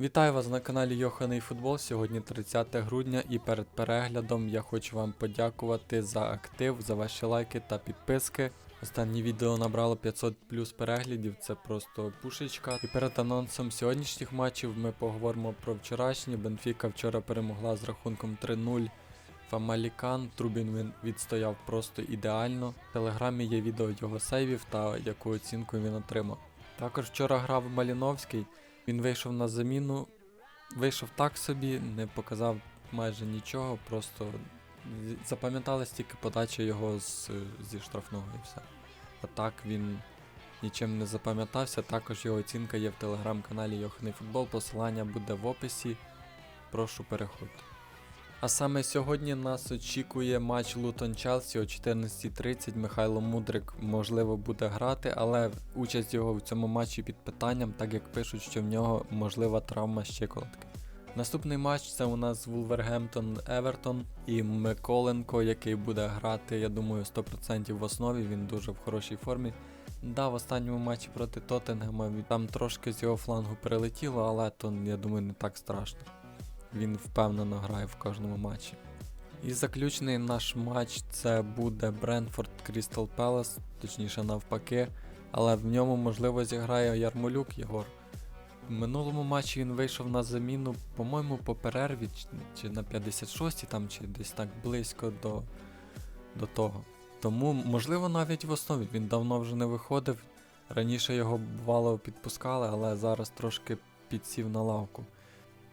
Вітаю вас на каналі Йоханий Футбол. Сьогодні 30 грудня і перед переглядом я хочу вам подякувати за актив, за ваші лайки та підписки. Останнє відео набрало 500 плюс переглядів, це просто пушечка. І перед анонсом сьогоднішніх матчів ми поговоримо про вчорашні. Бенфіка вчора перемогла з рахунком 3-0. Фамалікан Трубін він відстояв просто ідеально. В телеграмі є відео його сейвів та яку оцінку він отримав. Також вчора грав Маліновський. Він вийшов на заміну, вийшов так собі, не показав майже нічого, просто запам'яталась тільки подача його з, зі штрафного і все. А так він нічим не запам'ятався. Також його оцінка є в телеграм-каналі Йоханий Футбол. Посилання буде в описі. Прошу переходьте. А саме сьогодні нас очікує матч Лутон Челсі о 14.30. Михайло Мудрик можливо буде грати, але участь його в цьому матчі під питанням, так як пишуть, що в нього можлива травма щиколотки. Наступний матч це у нас Вулвергемптон Евертон і Миколенко, який буде грати, я думаю, 100% в основі. Він дуже в хорошій формі. Да, в останньому матчі проти Тоттенгема там трошки з його флангу перелетіло, але то я думаю не так страшно. Він впевнено грає в кожному матчі. І заключний наш матч це буде Бренфорд Крістал Пелес, точніше навпаки, але в ньому можливо зіграє Ярмолюк Єгор. В минулому матчі він вийшов на заміну, по-моєму, по перерві, чи на 56-й, там, чи десь так близько до, до того. Тому, можливо, навіть в основі він давно вже не виходив. Раніше його бувало підпускали, але зараз трошки підсів на лавку.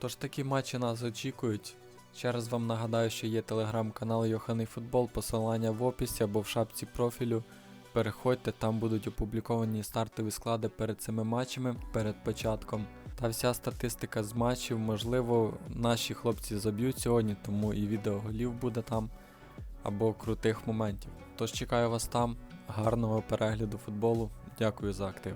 Тож такі матчі нас очікують. Ще раз вам нагадаю, що є телеграм-канал Йоханий Футбол, посилання в описі або в шапці профілю. Переходьте, там будуть опубліковані стартові склади перед цими матчами, перед початком. Та вся статистика з матчів, можливо, наші хлопці заб'ють сьогодні, тому і відео голів буде там, або крутих моментів. Тож чекаю вас там, гарного перегляду футболу. Дякую за актив.